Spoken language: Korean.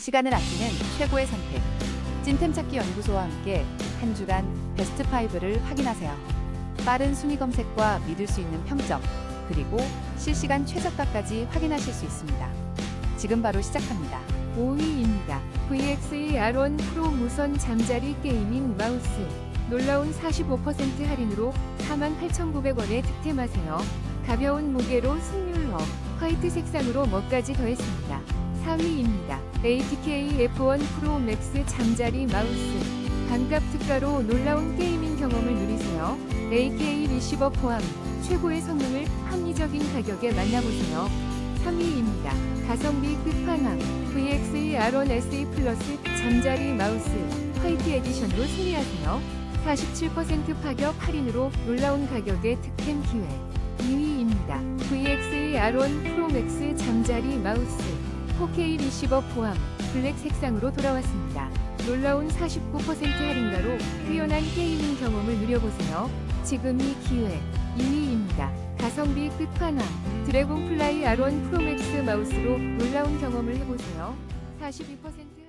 시간을 아끼는 최고의 선택. 찐템 찾기 연구소와 함께 한 주간 베스트 5를 확인하세요. 빠른 순위 검색과 믿을 수 있는 평점, 그리고 실시간 최저가까지 확인하실 수 있습니다. 지금 바로 시작합니다. 5위입니다. VXE R1 프로 무선 잠자리 게이밍 마우스. 놀라운 45% 할인으로 48,900원에 득템하세요. 가벼운 무게로 승률러, 화이트 색상으로 멋까지 더했습니다. 4위입니다. ATK F1 프로 맥스 잠자리 마우스. 반값 특가로 놀라운 게이밍 경험을 누리세요. AK 리시버 포함 최고의 성능을 합리적인 가격에 만나보세요. 3위입니다. 가성비 끝판왕 VXE R1 SE 플러스 잠자리 마우스 화이트 에디션으로 승리하세요. 47% 파격 할인으로 놀라운 가격의 득템 기회. 2위입니다. VXE R1 프로 맥스 잠자리 마우스 4K 리시버 포함 블랙 색상으로 돌아왔습니다. 놀라운 49% 할인가로 뛰어난 게이밍 경험을 누려보세요. 지금 이 기회. 2위입니다. 가성비 끝판왕 드래곤플라이 R1 프로맥스 마우스로 놀라운 경험을 해보세요. 42%